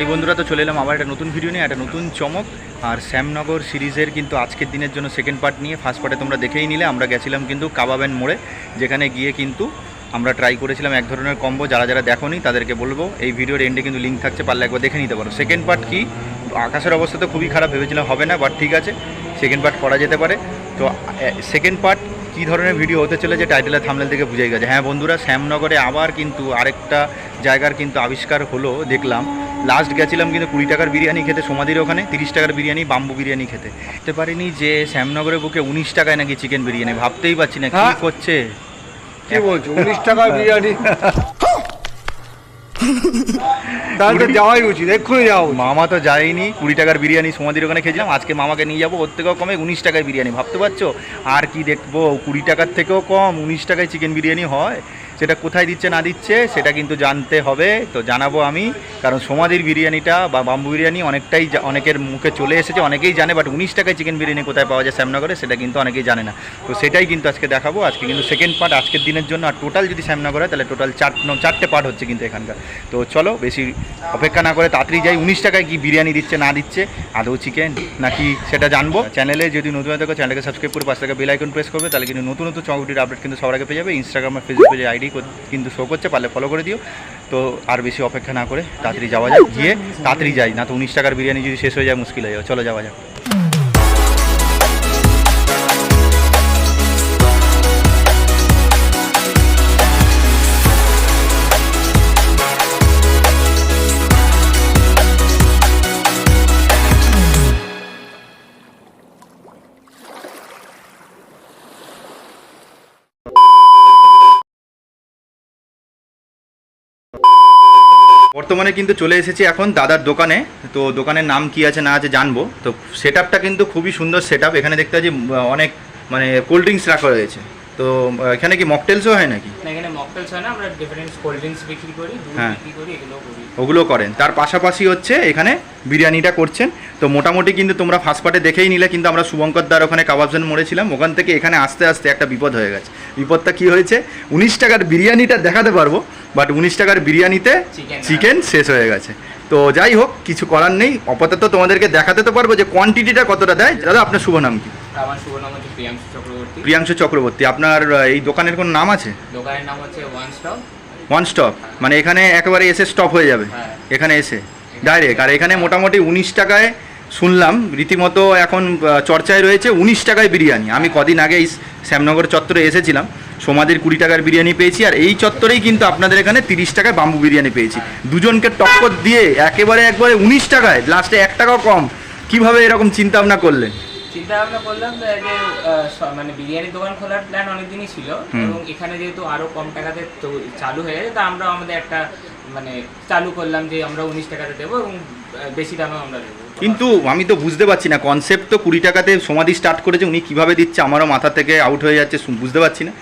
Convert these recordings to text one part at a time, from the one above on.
এই বন্ধুরা, তো চলে এলাম আবার একটা নতুন ভিডিও নিয়ে, একটা নতুন চমক। আর শ্যামনগর সিরিজের কিন্তু আজকের দিনের জন্য সেকেন্ড পার্ট নিয়ে ফার্স্ট পার্টে তোমরা দেখেই নিলে, আমরা গেছিলাম কিন্তু কাবাবেন মোড়ে, যেখানে গিয়ে কিন্তু আমরা ট্রাই করেছিলাম এক ধরনের কম্বো যারা যারা দেখোনি তাদেরকে বলব, এই ভিডিওর এন্ডে কিন্তু লিঙ্ক থাকছে, পারলে একবার দেখে নিতে পারো। সেকেন্ড পার্ট কি? আকাশের অবস্থা তো খুবই খারাপ, ভেবেছিলাম হবে না বাট ঠিক আছে সেকেন্ড পার্ট করা যেতে পারে। তো সেকেন্ড পার্ট কী ধরনের ভিডিও হতে চলে যে টাইটেলের থামলেল থেকে বুঝে গেছে। হ্যাঁ বন্ধুরা, শ্যামনগরে আবার কিন্তু আরেকটা জায়গার কিন্তু আবিষ্কার হলো, দেখলাম। লাস্ট গেছিলাম কিন্তু কুড়ি টাকার বিরিয়ানি খেতে সমাধির ওখানে তিরিশ টাকার বিরিয়ানি বাম্বু বিরিয়ানি খেতে। ভাবতে পারিনি যে শ্যামনগরের বুকে উনিশ টাকায় নাকি চিকেন বিরিয়ানি ভাবতেই পারছি না কী হ্যাঁ? করছে? কি বলছো? উনিশ টাকার বিরিয়ানি? তাহলে তো যাওয়াই উচিত এক্ষুনি যাওয়া মামা তো যায়নি কুড়ি টাকার বিরিয়ানি সমাধির ওখানে খেয়েছিলাম আজকে মামাকে নিয়ে যাব ওর থেকেও কমে উনিশ টাকায় বিরিয়ানি ভাবতে পারছ? আর কি দেখব কুড়ি টাকার থেকেও কম উনিশ টাকায় চিকেন বিরিয়ানি হয়। সেটা কোথায় দিচ্ছে, না দিচ্ছে, সেটা কিন্তু জানতে হবে। তো জানাব আমি, কারণ সমাধির বিরিয়ানিটা বা বাম্বু বিরিয়ানি অনেকটাই অনেকের মুখে চলে এসেছে, অনেকেই জানে বাট উনিশ টাকায় চিকেন বিরিয়ানি কোথায় পাওয়া যায় শ্যামনগরে, সেটা কিন্তু অনেকেই জানে না। তো সেটাই কিন্তু আজকে দেখাবো। আজকে কিন্তু সেকেন্ড পার্ট আজকের দিনের জন্য, আর টোটাল যদি শ্যামনগর হয় তাহলে টোটাল চার চারটে পার্ট হচ্ছে কিন্তু এখানকার। তো চলো, বেশি অপেক্ষা না করে, তাড়াতাড়ি যাই। উনিশ টাকায় কি বিরিয়ানি দিচ্ছে, না দিচ্ছে, আদৌ চিকেন নাকি সেটা জানব। চ্যানেলে যদি নতুন থাকো চ্যানেলকে সাবস্ক্রাইব করে পাশে থাকা বেল আইকন প্রেস করবে, তাহলে কিন্তু নতুন নতুন চকটির আপডেট কিন্তু সবার আগে পেয়ে যাবে। ইনস্টাগ্রাম আর ফেসবুক পেজে আইডি কিন্তু শো করছে পারলে ফলো করে দিও। তো আর বেশি অপেক্ষা না করে, তাড়াতাড়ি যাওয়া যায় গিয়ে তাড়াতাড়ি যাই, না তো উনিশ টাকার বিরিয়ানি যদি শেষ হয়ে যায়, মুশকিল হয়ে যাবে। চলো যাওয়া যাক। বর্তমানে কিন্তু চলে এসেছি এখন দাদার দোকানে। তো দোকানের নাম কি আছে না আছে জানব। তো সেট কিন্তু খুবই সুন্দর সেট এখানে দেখতে পাচ্ছি অনেক মানে কোল্ড ড্রিঙ্কস রাখা রয়েছে। তো এখানে কি মকটেলসও হয় নাকি? এখানে মকটেলস হয় না। আমরা ডিফারেন্ট কোল্ড ড্রিঙ্কস বিক্রি করি হ্যাঁ। বিক্রি করি এগুলো করি। ওগুলো করেন। তার পাশাপাশি হচ্ছে এখানে বিরিয়ানিটা করছেন। তো মোটামুটি কিন্তু তোমরা ফার্স্ট পার্টে দেখেই নিলে কিন্তু আমরা শুভঙ্কর দার ওখানে কাবাবজন মরেছিলাম ওখান থেকে এখানে আস্তে আস্তে একটা বিপদ হয়ে গেছে। বিপদটা কি হয়েছে? উনিশ টাকার বিরিয়ানিটা দেখাতে পারব। বাট উনিশ টাকার বিরিয়ানিতে চিকেন শেষ হয়ে গেছে। তো যাই হোক কিছু করার নেই। আপাতত তোমাদেরকে দেখাতে তো পারব যে কোয়ান্টিটিটা কতটা দেয়। দাদা আপনার শুভ নাম কি? আমার শুভ নাম হচ্ছে প্রিয়াংশু চক্রবর্তী। প্রিয়াংশু চক্রবর্তী। আপনার এই দোকানের কোনো নাম আছে? দোকানের নাম হচ্ছে ওয়ান স্টপ ওয়ান স্টপ মানে এখানে একেবারে এসে স্টপ হয়ে যাবে? হ্যাঁ। এখানে এসে? ডাইরেক্ট আর এখানে মোটামুটি উনিশ টাকায় শুনলাম রীতিমতো এখন চর্চায় রয়েছে উনিশ টাকায় বিরিয়ানি। আমি কদিন আগে এই শ্যামনগর চত্বরে এসেছিলাম। সমাধির কুড়ি টাকার বিরিয়ানি পেয়েছি আর এই চত্বরেই কিন্তু আপনাদের এখানে তিরিশ টাকায় বাম্বু বিরিয়ানি পেয়েছি। দুজনকে টক্কর দিয়ে একেবারে একবারে উনিশ টাকায় লাস্টে এক টাকাও কম। কীভাবে এরকম চিন্তা ভাবনা করলেন? চিন্তা ভাবনা করলাম যে মানে বিরিয়ানির দোকান খোলার প্ল্যান অনেকদিনই ছিল এবং এখানে যেহেতু আরও কম টাকাতে চালু হয়ে গেছে তা আমরা আমাদের একটা মানে চালু করলাম যে আমরা উনিশ টাকাতে দেবো এবং বেশি দামেও আমরা দেবো। কিন্তু আমি তো বুঝতে পারছি না কনসেপ্ট তো কুড়ি টাকাতে সমাধি স্টার্ট করেছে উনি কীভাবে দিচ্ছে? আমারও মাথা থেকে আউট হয়ে যাচ্ছে বুঝতে পারছি না।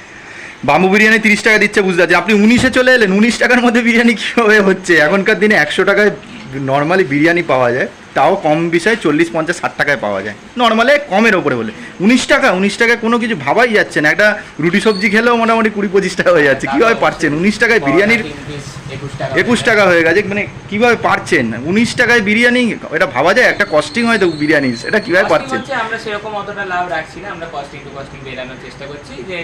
বাম্বু বিরিয়ানি তিরিশ টাকা দিচ্ছে, বুঝতে পারছি। আপনি উনিশে চলে এলেন, উনিশ টাকার মধ্যে বিরিয়ানি কীভাবে হচ্ছে? এখনকার দিনে একশো টাকায় নর্মালি বিরিয়ানি পাওয়া যায়। তাও কম বিষয়ে চল্লিশ পঞ্চাশ ষাট টাকায় পাওয়া যায়। নর্মালে কমের ওপরে বলে। উনিশ টাকা উনিশ টাকায় কোনো কিছু ভাবাই যাচ্ছে না। একটা রুটি সবজি খেলেও মোটামুটি কুড়ি পঁচিশ টাকা হয়ে যাচ্ছে। কীভাবে পারছেন? উনিশ টাকায় বিরিয়ানির একুশ টাকা হয়ে গেছে। মানে কীভাবে পারছেন? উনিশ টাকায় বিরিয়ানি এটা ভাবা যায়? একটা কস্টিং হয় তো বিরিয়ানি। এটা কীভাবে পারছেন? আমরা সেরকম অতটা লাভ রাখছি না। আমরা কস্টিং টু কস্টিং বেরানোর চেষ্টা করছি যে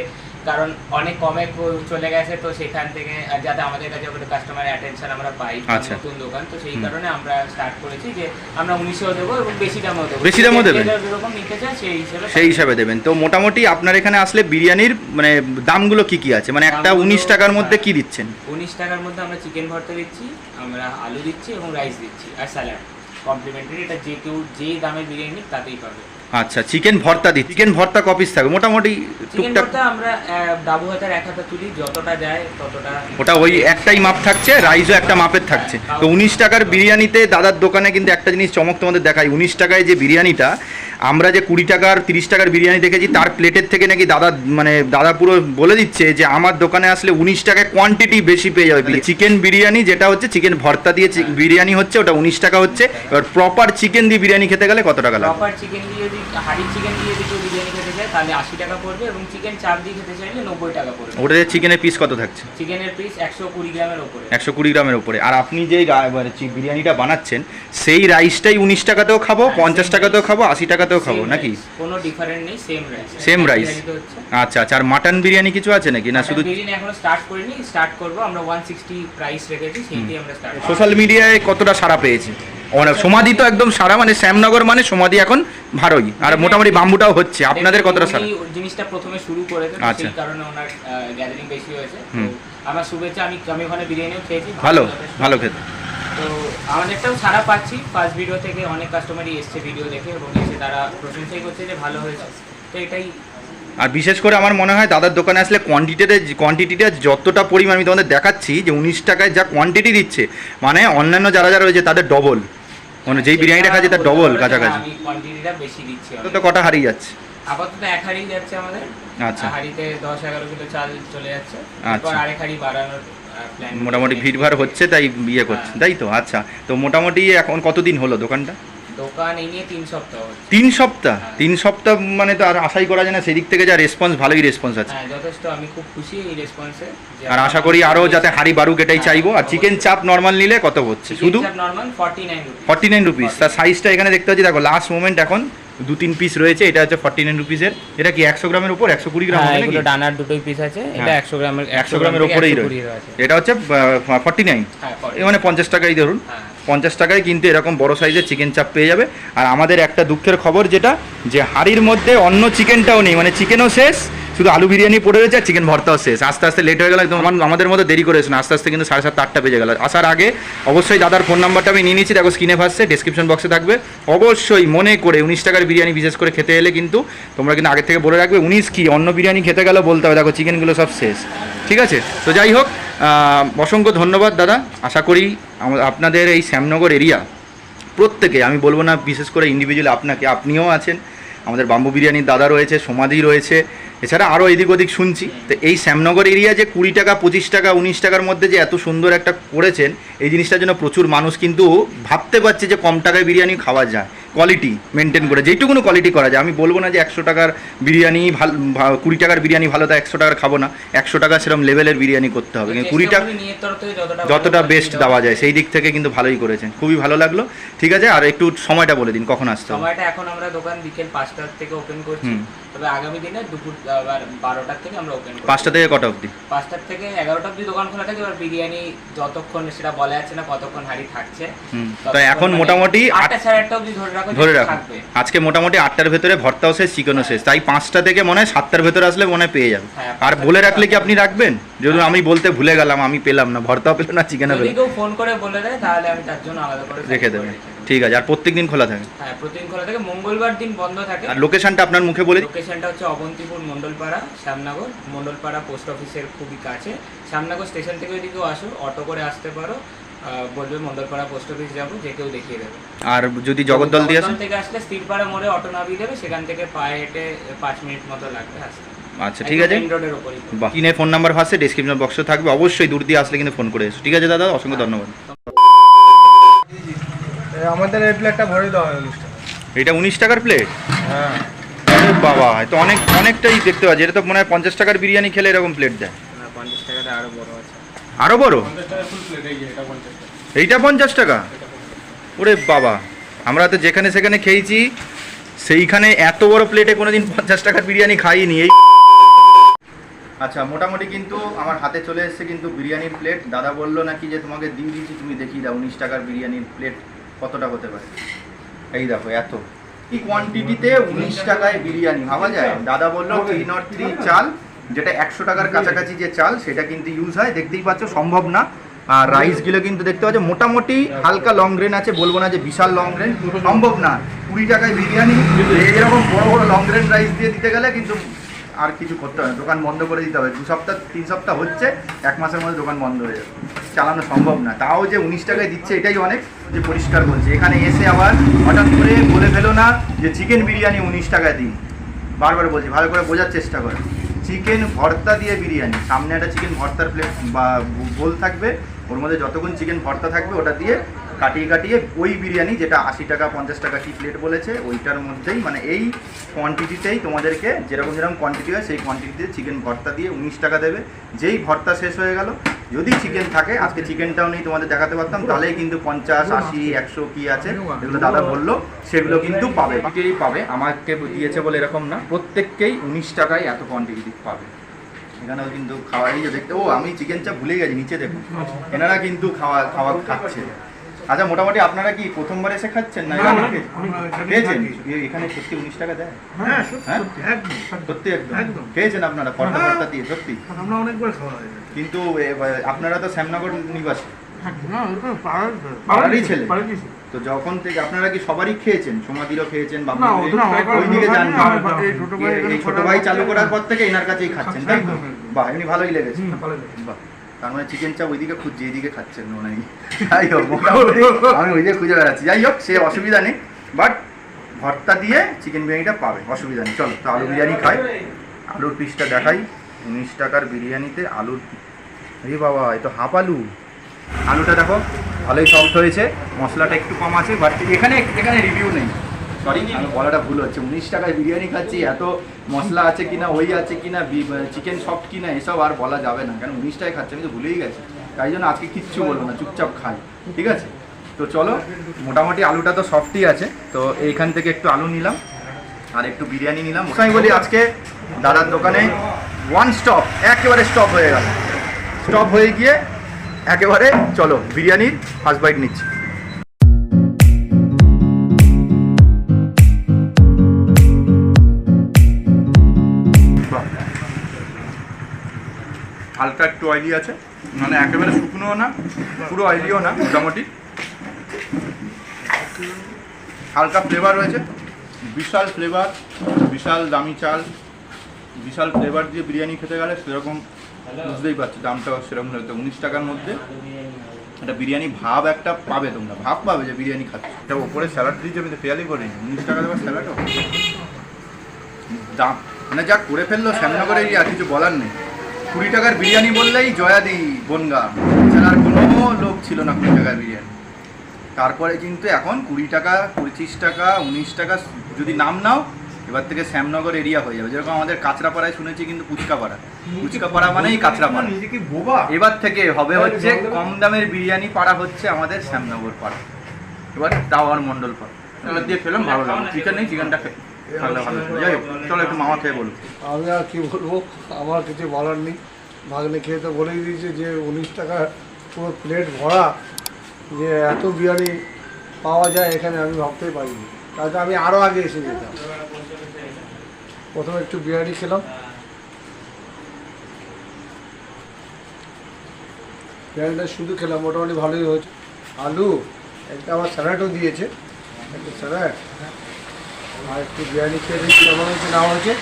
কারণ অনেক কমে চলে গেছে তো সেখান থেকে যাতে আমাদের কাছে কাস্টমার অ্যাটেনশন আমরা পাই আচ্ছা। নতুন দোকান। তো সেই কারণে আমরা স্টার্ট করেছি যে আমরা উনিশেও দেবো এবং বেশি দামও দেবো। বেশি দামও দেবেন? যেরকম নিতে চায় সেই হিসেবে সেই হিসাবে দেবেন। তো মোটামুটি আপনার এখানে আসলে বিরিয়ানির মানে দামগুলো কি কি আছে? মানে একটা উনিশ টাকার মধ্যে কি দিচ্ছেন? উনিশ টাকার মধ্যে আমরা চিকেন ভর্তা দিচ্ছি আমরা আলু দিচ্ছি এবং রাইস দিচ্ছি আর স্যালাড কমপ্লিমেন্টারি এটা যে কেউ যে দামে বিরিয়ানি তাতেই পাবে। আচ্ছা চিকেন ভর্তা দিই চিকেন ভর্তা কপিস থাকবে? মোটামুটি টুকটাক আমরা ডাবু হাতার এক হাতা তুলি যতটা যায় ততটা ওটা ওই একটাই মাপ থাকছে রাইসও একটা মাপের থাকছে। তো উনিশ টাকার বিরিয়ানিতে দাদার দোকানে কিন্তু একটা জিনিস চমক তোমাদের দেখাই। উনিশ টাকায় যে বিরিয়ানিটা আমরা যে কুড়ি টাকার তিরিশ টাকার বিরিয়ানি দেখেছি তার প্লেটের থেকে নাকি দাদা মানে দাদা পুরো বলে দিচ্ছে যে আমার দোকানে আসলে উনিশ টাকায় কোয়ান্টিটি বেশি পেয়ে যাবে। চিকেন বিরিয়ানি যেটা হচ্ছে চিকেন ভর্তা দিয়ে বিরিয়ানি হচ্ছে ওটা উনিশ টাকা হচ্ছে। এবার প্রপার চিকেন দিয়ে বিরিয়ানি খেতে গেলে কত টাকা লাগবে? প্রপার চিকেন দিয়ে যদি হাড়ির চিকেন দিয়ে যদি বিরিয়ানি খেতে চায় তাহলে আশি টাকা পড়বে এবং চিকেন চাপ দিয়ে খেতে চাইলে নব্বই টাকা পড়বে। ওটাতে চিকেনের পিস কত থাকছে? চিকেনের পিস একশো কুড়ি গ্রামের ওপরে। একশো কুড়ি গ্রামের উপরে আর আপনি যেই চি- বিরিয়ানিটা বানাচ্ছেন সেই রাইসটাই উনিশ টাকাতেও খাব হ্যাঁ, পঞ্চাশ টাকাতেও খাব আশি টাকাতেও খাব নাকি? কোনো ডিফারেন্ট নেই সেম রাইস Same rice? আচ্ছা আচ্ছা আর মাটন বিরিয়ানি কিছু আছে নাকি? না শুধু বিরিয়ানি এখনও স্টার্ট করিনি স্টার্ট করব। আমরা 160 প্রাইস রেখেছি সেইটাই আমরা স্টার্ট সোশ্যাল মিডিয়ায় কতটা সারা পেয়েছে? অনেক সমাধি তো একদম সারা মানে শ্যামনগর মানে সমাধি এখন ভালোই আর মোটামুটি বাম্বুটাও হচ্ছে। আপনাদের কতটা সারা জিনিসটা প্রথমে শুরু করেছে তো আচ্ছা। সেই কারণে ওনার গ্যাদারিং বেশি হয়েছে। আমার শুভেচ্ছা আমি আমি ওখানে বিরিয়ানিও খেয়েছি ভালো ভালো খেতে। তো আমাদেরটাও সারা পাচ্ছি। ফার্স্ট ভিডিও থেকে অনেক কাস্টমারই এসছে ভিডিও দেখে এবং এসে তারা প্রশংসাই করছে যে ভালো হয়েছে। তো এটাই আর বিশেষ করে আমার মনে হয় দাদার দোকানে আসলে কোয়ান্টিটিটা কোয়ান্টিটিটা যতটা পরিমাণ আমি তোমাদের দেখাচ্ছি যে উনিশ টাকায় যা কোয়ান্টিটি দিচ্ছে মানে অন্যান্য যারা যারা রয়েছে তাদের ডবল মানে যেই বিরিয়ানিটা খাচ্ছে তার ডবল কাছাকাছি। কোয়ান্টিটিটা বেশি দিচ্ছি তো কটা হারিয়ে যাচ্ছে? আপাতত এক হাড়ি যাচ্ছে আমাদের। আচ্ছা। হাড়িতে দশ এগারো কিলো চাল চলে যাচ্ছে। আচ্ছা। আরেক হাড়ি বাড়ানোর মোটামুটি ভিড়ভাড় হচ্ছে তাই ইয়ে করছে হ্যাঁ। তাই তো? আচ্ছা তো মোটামুটি এখন কতদিন হলো দোকানটা? দোকান এই নিয়ে তিন সপ্তাহ তিন সপ্তাহ? হ্যাঁ। তিন সপ্তাহ মানে তো আর আশাই করা যায় না সেদিক থেকে যা রেসপন্স ভালোই রেসপন্স আছে। হ্যাঁ যথেষ্ট আমি খুব খুশি এই রেসপন্সে আর আশা করি আরও যাতে হাড়ি বাড়ুক এটাই চাইব। আর চিকেন চাপ নর্মাল নিলে কত হচ্ছে? শুধু? Normal 49 rupee forty nine rupees তার সাইজটা এখানে দেখতে পাচ্ছি দেখো লাস্ট মোমেন্ট এখন দু তিন পিস রয়েছে এটা হচ্ছে ফর্টি নাইন রুপিসের এটা কি একশো গ্রামের উপর? একশো কুড়ি গ্রাম হ্যাঁ এগুলো ডানার দুটোই পিস আছে এটা একশো 100 গ্রামের একশো গ্রামের উপরেই রয়েছে। এটা হচ্ছে ফর্টি নাইন হ্যাঁ এ মানে পঞ্চাশ টাকাই ধরুন। হ্যাঁ। পঞ্চাশ টাকায় কিন্তু এরকম বড় সাইজের চিকেন চাপ পেয়ে যাবে। আর আমাদের একটা দুঃখের খবর যেটা যে হাড়ির মধ্যে অন্য চিকেনটাও নেই মানে চিকেনও শেষ শুধু আলু বিরিয়ানি পড়ে রয়েছে আর চিকেন ভর্তাও শেষ। আস্তে আস্তে লেট হয়ে গেল, একদম আমাদের মধ্যে দেরি করেছে না আস্তে আস্তে কিন্তু সাড়ে সাতটা, আটটা বেজে গেল। আসার আগে অবশ্যই দাদার ফোন নাম্বারটা আমি নিয়ে নিচ্ছি দেখো স্ক্রিনে ভাসছে ডিসক্রিপশন বক্সে থাকবে। অবশ্যই মনে করে উনিশ টাকার বিরিয়ানি বিশেষ করে খেতে এলে কিন্তু তোমরা কিন্তু আগে থেকে বলে রাখবে, উনিশ কি অন্য বিরিয়ানি খেতে গেলে বলতে হবে। দেখো চিকেনগুলো সব শেষ। ঠিক আছে? তো যাই হোক অসংখ্য ধন্যবাদ দাদা। আশা করি আপনাদের এই শ্যামনগর এরিয়া প্রত্যেকে, আমি বলব না বিশেষ করে ইন্ডিভিজুয়াল আপনাকে, আপনিও আছেন। আমাদের বাম্বু বিরিয়ানির দাদা রয়েছে সমাধি রয়েছে। এছাড়া আরও এদিক ওদিক শুনছি। তো এই শ্যামনগর এরিয়া যে কুড়ি টাকা, পঁচিশ টাকা, উনিশ টাকার মধ্যে যে এত সুন্দর একটা করেছেন, এই জিনিসটার জন্য প্রচুর মানুষ কিন্তু ভাবতে পারছে যে কম টাকায় বিরিয়ানি খাওয়া যায়। কোয়ালিটি মেনটেন করে যেইটুকুনো কোয়ালিটি করা যায়। আমি বলব না যে একশো টাকার বিরিয়ানি ভালো কুড়ি টাকার বিরিয়ানি ভালো তা একশো টাকার খাব না। একশো টাকা সেরকম লেভেলের বিরিয়ানি করতে হবে। কিন্তু কুড়ি টাকা যতটা বেস্ট দেওয়া যায় সেই দিক থেকে কিন্তু ভালোই করেছেন। খুবই ভালো লাগল। ঠিক আছে আর একটু সময়টা বলে দিন কখন আসতে হবে? সময়টা এখন আমরা দোকান বিকেল পাঁচটার থেকে ওপেন করছি। তবে আগামী দিনে দুপুর বারোটার থেকে আমরা ওপেন করব। পাঁচটা থেকে কটা অবধি? পাঁচটার থেকে এগারোটা অবধি দোকান খোলা থাকে এবার বিরিয়ানি যতক্ষণ সেটা বলা যাচ্ছে না কতক্ষণ হাড়ি থাকছে। তো এখন মানে মোটামুটি আট আটটা সাড়ে আটটা অবধি ধরে রাখো ধরে থাকবে। আজকে মোটামুটি আটটার ভেতরে ভর্তাও শেষ চিকেনও শেষ। তাই পাঁচটা থেকে মনে হয় সাতটার ভেতরে আসলে মনে হয় পেয়ে যাবে। হ্যাঁ, আর বলে রাখলে কি আপনি রাখবেন? যদি আমি বলতে ভুলে গেলাম আমি পেলাম না ভর্তাও পেলাম না চিকেনও পেলাম কেউ ফোন করে বলে দেয় তাহলে আমি তার জন্য আলাদা করে রেখে দেবেন। দেব। ঠিক আছে আর প্রত্যেক দিন খোলা থাকে। হ্যাঁ প্রতিদিন খোলা থাকে। মঙ্গলবার দিন বন্ধ থাকে। আর লোকেশনটা আপনার মুখে বলে। লোকেশনটা হচ্ছে অবন্তিপুর মন্ডলপাড়া শ্যামনগর। মন্ডলপাড়া পোস্ট অফিসের খুবই কাছে। শ্যামনগর স্টেশন থেকে যদি কেউ আসো অটো করে আসতে পারো। বলবে মন্ডলপাড়া পোস্ট অফিস যাব যে কেউ দেখিয়ে দেবে। আর যদি জগদ্দল দিয়ে আসেন থেকে আসলে স্থিরপাড়া মোড়ে অটো নামিয়ে দেবে সেখান থেকে পায়ে হেঁটে পাঁচ মিনিট মতো লাগবে আসতে আচ্ছা ঠিক আছে। কিনে ফোন নাম্বার ভাসছে ডিসক্রিপশন বক্সে থাকবে। অবশ্যই দূর দিয়ে আসলে কিন্তু ফোন করে এসো। ঠিক আছে দাদা? অসংখ্য ধন্যবাদ। আমাদের এই প্লেটটা ভরে দেওয়া হয় এটা উনিশ টাকার প্লেট হ্যাঁ। বাবা তো অনেক অনেকটাই দেখতে পাচ্ছি। এটা তো মনে হয় পঞ্চাশ টাকার বিরিয়ানি খেলে এরকম প্লেট দেয়। পঞ্চাশ টাকাটা আরও বড় আছে। আরও বড়? পঞ্চাশ টাকা ফুল প্লেট এই যে এটা পঞ্চাশ এইটা পঞ্চাশ টাকা? ওরে বাবা আমরা তো যেখানে সেখানে খেয়েছি সেইখানে এত বড় প্লেটে কোনোদিন পঞ্চাশ টাকার বিরিয়ানি খাইনি এই আচ্ছা মোটামুটি কিন্তু আমার হাতে চলে এসেছে কিন্তু বিরিয়ানির প্লেট দাদা বলল নাকি যে তোমাকে দিয়ে দিয়েছি তুমি দেখিয়ে দাও উনিশ টাকার বিরিয়ানির প্লেট কতটা হতে পারে। এই দেখো এত। কি কোয়ান্টিটিতে উনিশ টাকায় বিরিয়ানি ভাবা যায়? দাদা বলল থ্রি নট থ্রি চাল যেটা একশো টাকার কাছাকাছি যে চাল সেটা কিন্তু ইউজ হয়। দেখতেই পাচ্ছ সম্ভব না। আর রাইসগুলো কিন্তু দেখতে পাচ্ছ, মোটামুটি হালকা লং গ্রেন আছে, বলব না যে বিশাল লং গ্রেন সম্ভব না। কুড়ি টাকায় বিরিয়ানি, এরকম বড় বড় লং গ্রেন রাইস দিয়ে দিতে গেলে কিন্তু আর কিছু করতে হবে দোকান বন্ধ করে দিতে হবে। দু সপ্তাহ, তিন সপ্তাহ হচ্ছে, এক মাসের মধ্যে দোকান বন্ধ হয়ে যাবে। চালানো সম্ভব না। তাও যে উনিশ টাকায় দিচ্ছে, এটাই অনেক যে পরিষ্কার বলছে। এখানে এসে আবার হঠাৎ করে বলে ফেলো না যে চিকেন বিরিয়ানি উনিশ টাকায় দিন। বারবার বলছি, ভালো করে বোঝার চেষ্টা করো। চিকেন ভর্তা দিয়ে বিরিয়ানি। সামনে একটা চিকেন ভর্তার প্লেট বা, বোল থাকবে। ওর মধ্যে যতক্ষণ চিকেন ভর্তা থাকবে, ওটা দিয়ে কাটিয়ে কাটিয়ে ওই বিরিয়ানি যেটা আশি টাকা পঞ্চাশ টাকা কি প্লেট বলেছে ওইটার মধ্যেই মানে এই কোয়ান্টিটিতেই তোমাদেরকে যেরকম যেরকম কোয়ান্টিটি হয় সেই কোয়ান্টিটিতে চিকেন ভর্তা দিয়ে উনিশ টাকা দেবে। যেই ভর্তা শেষ হয়ে গেল যদি চিকেন থাকে আজকে চিকেনটাও নেই তোমাদের দেখাতে পারতাম তাহলেই কিন্তু পঞ্চাশ আশি একশো কি আছে এগুলো দাদা বলল সেগুলো কিন্তু পাবে। বাকিই পাবে আমাকে দিয়েছে বলে এরকম না প্রত্যেককেই উনিশ টাকায় এত কোয়ান্টিটি পাবে এখানেও কিন্তু খাওয়া এই যে দেখতে ও আমি চিকেন চাপ ভুলে গেছি নিচে দেখুন। এনারা কিন্তু খাওয়া খাওয়া খাচ্ছে। আচ্ছা মোটামুটি আপনারা কি প্রথমবার এসে খাচ্ছেন না এখানে? খেয়েছেন? এখানে সত্যি উনিশ টাকা দেয়? হ্যাঁ হ্যাঁ? সত্যি একদম আপনারা হ্যাঁ। দিয়ে সত্যি? আমরা অনেকবার খাওয়া কিন্তু আপনারা তো শ্যামনগর নিবাসী। পাড়ারই ছেলে। তো যখন থেকে আপনারা কি সবারই খেয়েছেন? সমাধিরও খেয়েছেন যান এই ছোট ভাই চালু করার পর থেকে এনার কাছেই খাচ্ছেন তাই তো। বাহ এমনি ভালোই লেগেছে। লেগেছে। বাহ। তার মানে চিকেন চাপ ওইদিকে খুঁজছে, এইদিকে খাচ্ছেন মনে যাই হোক আমি ওইদিকে খুঁজে বেড়াচ্ছি। যাই হোক সে অসুবিধা নেই বাট ভর্তা দিয়ে চিকেন বিরিয়ানিটা পাবে, অসুবিধা নেই। চলো, তো আলু বিরিয়ানি খাই। আলুর পিসটা দেখাই। উনিশ টাকার বিরিয়ানিতে আলুর এই বাবা, এ তো হাফ আলু। আলুটা দেখো, ভালোই সফট হয়েছে। মশলাটা একটু কম আছে বাট এখানে এখানে রিভিউ নেই। সরি বলাটা ভুল হচ্ছে। উনিশ টাকায় বিরিয়ানি খাচ্ছি, এত মশলা আছে কিনা, ওই আছে কিনা চিকেন সফট কিনা, এসব আর বলা যাবে না। কারণ উনিশ টাকায় খাচ্ছি, আমি তো ভুলেই গেছি। তাই জন্য আজকে কিচ্ছু বলব না, চুপচাপ খাই, ঠিক আছে? তো চলো, মোটামুটি আলুটা তো সফটই আছে, তো এইখান থেকে একটু আলু নিলাম, আর একটু বিরিয়ানি নিলাম। আমি বলি, আজকে দাদার দোকানে ওয়ান স্টপ একেবারে স্টপ হয়ে গেল। স্টপ হয়ে গিয়ে একেবারে, চলো, বিরিয়ানির ফার্স্ট বাইট নিচ্ছি। হালকা একটু অয়েলি আছে। মানে একেবারে শুকনোও না, পুরো অয়েলিও না, মোটামুটি। হালকা ফ্লেভার রয়েছে। বিশাল ফ্লেভার বিশাল দামি চাল, বিশাল ফ্লেভার দিয়ে বিরিয়ানি খেতে গেলে সেরকম বুঝতেই পারছ, দামটা সেরকম হয়তো উনিশ টাকার মধ্যে একটা বিরিয়ানি ভাব একটা পাবে তোমরা, ভাব পাবে যে বিরিয়ানি খাচ্ছ। এটা ওপরে স্যালাড দিয়েছে, আমি তো খেয়ালই করিনি। উনিশ টাকা দেওয়ার স্যালাডও দাম। মানে যা করে ফেলল শ্যামনগরের আর কিছু বলার নেই। কুড়ি টাকার বিরিয়ানি বললেই জয়াদি বনগা। এছাড়া আর কোনো লোক ছিল না কুড়ি টাকার বিরিয়ানি। তারপরে কিন্তু এখন কুড়ি টাকা পঁচিশ টাকা উনিশ টাকা যদি নাম নাও এবার থেকে শ্যামনগর এরিয়া হয়ে যাবে। যেরকম আমাদের কাঁচরাপাড়ায় শুনেছি কিন্তু পুচকাপাড়া। পুচকাপাড়া মানেই কাঁচরাপাড়া। এবার থেকে হবে হচ্ছে কম দামের বিরিয়ানি পাড়া হচ্ছে আমাদের শ্যামনগর পাড়া। এবার টাওয়ার মন্ডল পাড়া। এবার দিয়ে খেলাম ভালো লাগল। চিকেন নেই চিকেনটা খেয়ে। ভালো ভালো যাই হোক, চলো একটু মামা খেয়ে আমি আর কি বলব, আমার কিছু বলার নেই। ভাগ্নে খেয়ে তো বলেই দিয়েছে যে উনিশ টাকা পুরো প্লেট ভরা, যে এত বিরিয়ানি পাওয়া যায় এখানে আমি ভাবতেই পারিনি। তাহলে আমি আরও আগে এসে যেতাম। প্রথমে একটু বিরিয়ানি খেলাম। বিরিয়ানিটা শুধু খেলাম, মোটামুটি ভালোই হয়েছে। আলু, একটা আমার স্যালাডও দিয়েছে। একটা স্যালাড। আর একটু বিরিয়ানি খেয়ে দেখি কেমন হয়েছে না হয়েছে?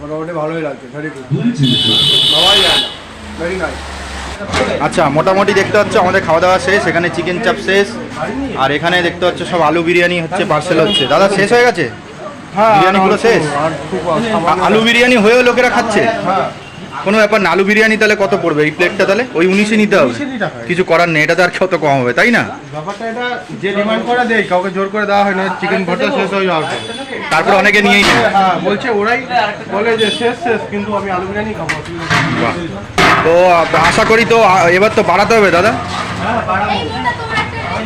মোটামুটি ভালোই লাগছে very good Babai very nice আচ্ছা মোটামুটি দেখতে হচ্ছে আমাদের খাওয়া দাওয়া শেষ এখানে চিকেন চাপ শেষ। আর এখানে দেখতে হচ্ছে সব আলু বিরিয়ানি হচ্ছে পার্সেল হচ্ছে। দাদা শেষ হয়ে গেছে? বিরিয়ানি পুরো শেষ? আলু। বিরিয়ানি হয়েও লোকেরা খাচ্ছে? কোনো ব্যাপার না আলু বিরিয়ানি তাহলে কত পড়বে? এই প্লেটটা তাহলে? ওই উনিশে নিতে হবে। কিছু করার নেই এটা তো আর কত কম হবে তাই না? ব্যাপারটা এটা যে ডিমান্ড করে দেয় কাউকে জোর করে দেওয়া হয় না চিকেন ভর্তা শেষ হয়ে তারপর অনেকে নিয়েই নেয়। হ্যাঁ বলছে ওরাই বলে যে শেষ শেষ কিন্তু আমি আলু বিরিয়ানি খাব। তো আশা করি তো এবার তো বাড়াতে হবে দাদা।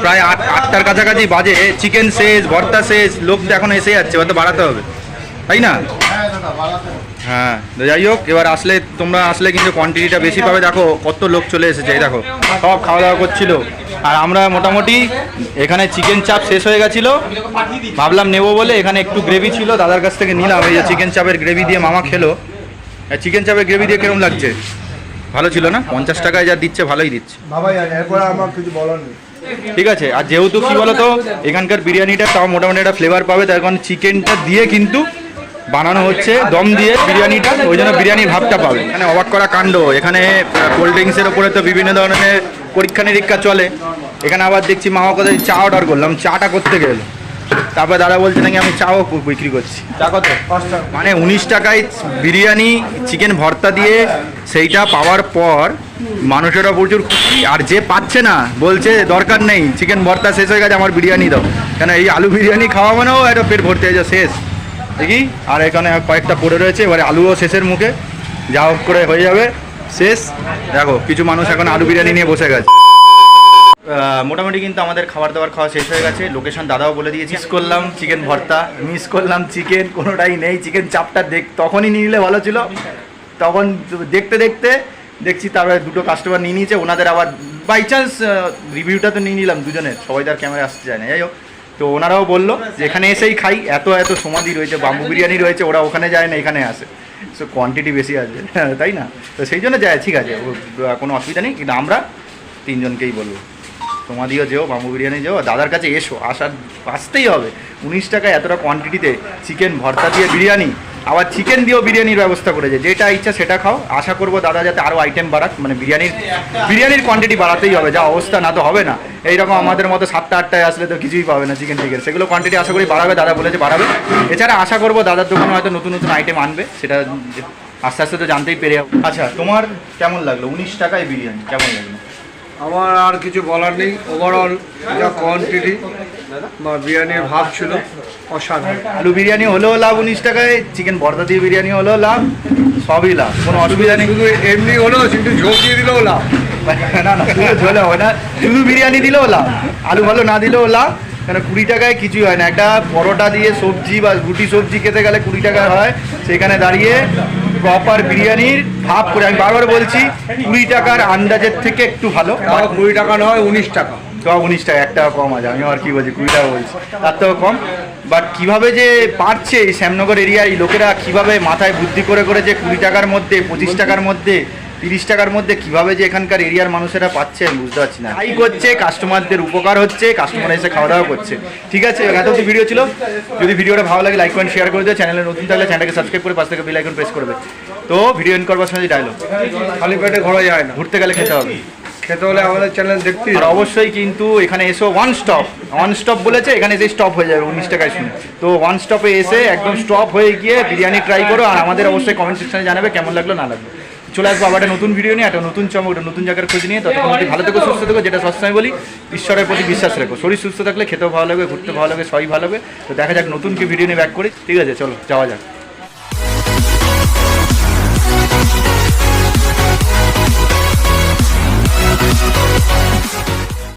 প্রায় আট আটটার কাছাকাছি বাজে। চিকেন শেষ ভর্তা শেষ লোক তো এখন এসে যাচ্ছে এবার তো বাড়াতে হবে। তাই না? হ্যাঁ যাই হোক এবার আসলে তোমরা আসলে কিন্তু কোয়ান্টিটিটা বেশি পাবে। দেখো কত লোক চলে এসেছে এই দেখো সব খাওয়া দাওয়া করছিল। আর আমরা মোটামুটি এখানে চিকেন চাপ শেষ হয়ে গেছিল। ভাবলাম নেব বলে এখানে একটু গ্রেভি ছিল দাদার কাছ থেকে নিলাম। এই যে চিকেন চাপের গ্রেভি দিয়ে মামা খেলো। চিকেন চাপের গ্রেভি দিয়ে কেরম লাগছে? ভালো ছিল না? পঞ্চাশ টাকায় যা দিচ্ছে ভালোই দিচ্ছে। ঠিক আছে আর যেহেতু কি বলতো এখানকার বিরিয়ানিটা তাও মোটামুটি একটা ফ্লেভার পাবে তার কারণ চিকেনটা দিয়ে কিন্তু বানানো হচ্ছে দম দিয়ে বিরিয়ানিটা ওই জন্য বিরিয়ানির ভাবটা পাবে। এখানে অবাক করা কাণ্ড এখানে কোল্ড ড্রিঙ্কসের ওপরে তো বিভিন্ন ধরনের পরীক্ষা নিরীক্ষা চলে। এখানে আবার দেখছি মামা কোথায় চা অর্ডার করলাম চাটা করতে গেল। তারপর দাদা বলছে নাকি আমি চাও বিক্রি করছি। চা কত? মানে উনিশ টাকায় বিরিয়ানি চিকেন ভর্তা দিয়ে সেইটা পাওয়ার পর মানুষেরা প্রচুর খুশি। আর যে পাচ্ছে না বলছে দরকার নেই চিকেন ভর্তা শেষ হয়ে গেছে আমার বিরিয়ানি দাও। কেন এই আলু বিরিয়ানি খাওয়া মানেও একটা পেট ভর্তি হয়ে যায় শেষ। দেখি, আর এখানে কয়েকটা পড়ে রয়েছে, এবারে আলুও শেষের মুখে। যা হোক করে হয়ে যাবে, শেষ। দেখো, কিছু মানুষ এখন আলু বিরিয়ানি নিয়ে বসে গেছে। মোটামুটি কিন্তু আমাদের খাবার দাবার খাওয়া শেষ হয়ে গেছে। লোকেশন দাদাও বলে দিয়েছি মিস করলাম চিকেন ভর্তা মিস করলাম চিকেন কোনোটাই নেই। চিকেন চাপটা দেখ, তখনই নিলে ভালো ছিল। তখন দেখতে দেখতে দেখছি তারপরে দুটো কাস্টমার নিয়ে নিয়েছে। ওনাদের আবার বাই চান্স রিভিউটা তো নিয়ে নিলাম দুজনের। সবাই তার ক্যামেরা আসতে চায় না। যাই হোক তো ওনারাও বলল যে এখানে এসেই খাই এত এত সমাধি রয়েছে বাম্বু বিরিয়ানি রয়েছে ওরা ওখানে যায় না এখানে আসে। সো কোয়ান্টিটি বেশি আছে তাই না? তো সেই জন্য যায় ঠিক আছে কোনো অসুবিধা নেই কিন্তু আমরা তিনজনকেই বলব। তোমাদিও যেও বাম্বু বিরিয়ানি যেও দাদার কাছে এসো আসার আসতেই হবে। উনিশ টাকায় এতটা কোয়ান্টিটিতে চিকেন ভর্তা দিয়ে বিরিয়ানি আবার চিকেন দিয়েও বিরিয়ানির ব্যবস্থা করেছে। যেটা ইচ্ছা সেটা খাও। আশা করব দাদা যাতে আরও আইটেম বাড়াক। মানে বিরিয়ানির বিরিয়ানির কোয়ান্টিটি বাড়াতেই হবে। যা অবস্থা না তো হবে না। এইরকম আমাদের মতো সাতটা আটটায় আসলে তো কিছুই পাবে না চিকেন টিকেন সেগুলো কোয়ান্টিটি আশা করি বাড়াবে। দাদা বলেছে বাড়াবে। এছাড়া আশা করব দাদার দোকানে হয়তো নতুন নতুন আইটেম আনবে। সেটা আস্তে আস্তে তো জানতেই পেরে যাব। আচ্ছা তোমার কেমন লাগল? উনিশ টাকায় বিরিয়ানি কেমন লাগল? আমার আর কিছু বলার নেই। ওভারঅল যা কোয়ান্টিটি বা বিরিয়ানির ভাব ছিল অসাধারণ। আলু বিরিয়ানি হলেও লাভ উনিশ টাকায় চিকেন ভর্তা দিয়ে বিরিয়ানি হলেও লাভ সবই লাভ কোনো অসুবিধা নেই। শুধু এমনি হলেও কিন্তু ঝোল দিয়ে দিলেও লাভ। না না শুধু ঝোলে হবে না শুধু বিরিয়ানি দিলেও লাভ আলু ভালো না দিলেও লাভ কেন কুড়ি টাকায় কিছুই হয় না। একটা পরোটা দিয়ে সবজি বা রুটি সবজি খেতে গেলে কুড়ি টাকা হয় সেখানে দাঁড়িয়ে প্রপার বিরিয়ানির ভাব করে আমি বারবার বলছি কুড়ি টাকার আন্দাজের থেকে একটু ভালো। তাও কুড়ি টাকা নয় উনিশ টাকা। তো উনিশ টাকা এক টাকা কম আছে আমি আর কি বলছি কুড়ি টাকা বলছি তার থেকেও কম। বাট কীভাবে যে পারছে এই শ্যামনগর এরিয়ার এই লোকেরা কীভাবে মাথায় বুদ্ধি করে করে যে কুড়ি টাকার মধ্যে পঁচিশ টাকার মধ্যে? তিরিশ টাকার মধ্যে কীভাবে যে এখানকার এরিয়ার মানুষেরা পাচ্ছে আমি বুঝতে পারছি না। করছে কাস্টমারদের উপকার হচ্ছে কাস্টমার এসে খাওয়া দাওয়া করছে। ঠিক আছে এত অব্দি ভিডিও ছিল। যদি ভিডিওটা ভালো লাগে লাইক কমেন্ট শেয়ার করে দিও। চ্যানেলে নতুন থাকলে চ্যানেলকে সাবস্ক্রাইব করে পাশ থেকে বেল আইকন প্রেস করবে। তো ভিডিও এন্ড করবার সময় ডায়লগ খালি পেটে ঘোরা যায় না। ঘুরতে গেলে খেতে হবে। খেতে হলে আমাদের চ্যানেল দেখতে আর অবশ্যই কিন্তু এখানে এসো ওয়ান স্টপ ওয়ান স্টপ বলেছে এখানে এসে স্টপ হয়ে যাবে উনিশ টাকায় শুনে। তো ওয়ান স্টপে এসে একদম স্টপ হয়ে গিয়ে বিরিয়ানি ট্রাই করো আর আমাদের অবশ্যই কমেন্ট সেকশনে জানাবে কেমন লাগল না লাগল। চলে আসব আবার একটা নতুন ভিডিও নিয়ে, একটা নতুন চমক, একটা নতুন জায়গার খোঁজ নিয়ে। ততক্ষণ ভালো থেকো, সুস্থ থেকো, যেটা সবসময় বলি, ঈশ্বরের প্রতি বিশ্বাস রাখো। শরীর সুস্থ থাকলে খেতেও ভালো লাগবে ঘুরতে ভালো লাগবে সবই ভালো হবে তো দেখা যাক নতুন কি ভিডিও নিয়ে ব্যাক করি। ঠিক আছে, চলো, যাওয়া যাক।